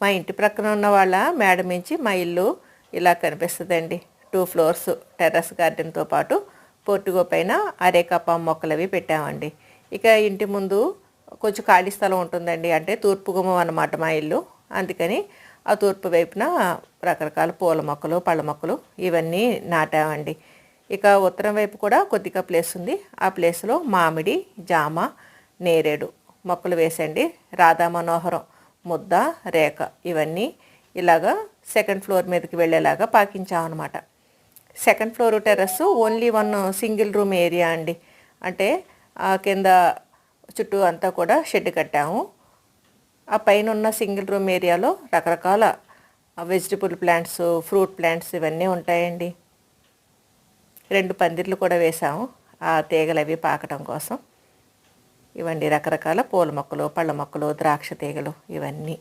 మా ఇంటి ప్రక్కన ఉన్న వాళ్ళ మేడ నుంచి మా ఇల్లు ఇలా కనిపిస్తుందండి. టూ ఫ్లోర్స్ టెర్రస్ గార్డెన్తో పాటు పోర్టుగో పైన అరేకప్ప మొక్కలు అవి పెట్టామండి. ఇక ఇంటి ముందు కొంచెం ఖాళీ స్థలం ఉంటుందండి. అంటే తూర్పు గుమ్మం అన్నమాట మా ఇల్లు. అందుకని ఆ తూర్పు వైపున రకరకాల పూల మొక్కలు పళ్ళ మొక్కలు ఇవన్నీ నాటామండి. ఇక ఉత్తరం వైపు కూడా కొద్దిగా ప్లేస్ ఉంది. ఆ ప్లేస్లో మామిడి జామ నేరేడు మొక్కలు వేసండి. రాధా మనోహరం ముద్ద రేఖ ఇవన్నీ ఇలాగా సెకండ్ ఫ్లోర్ మీదకి వెళ్ళేలాగా పాకించామన్నమాట second floor terrace only one single room area అండి. అంటే ఆ కింద చుట్టూ అంతా కూడా షెడ్ కట్టాము. ఆ పైన ఉన్న సింగిల్ రూమ్ ఏరియాలో రకరకాల వెజిటబుల్ ప్లాంట్స్ ఫ్రూట్ ప్లాంట్స్ ఇవన్నీ ఉంటాయండి. రెండు పందిర్లు కూడా వేసాము. ఆ తీగలు అవి పాకటం కోసం. ఇవండి రకరకాల పూల మొక్కలు పళ్ళ మొక్కలు ద్రాక్ష తీగలు ఇవన్నీ.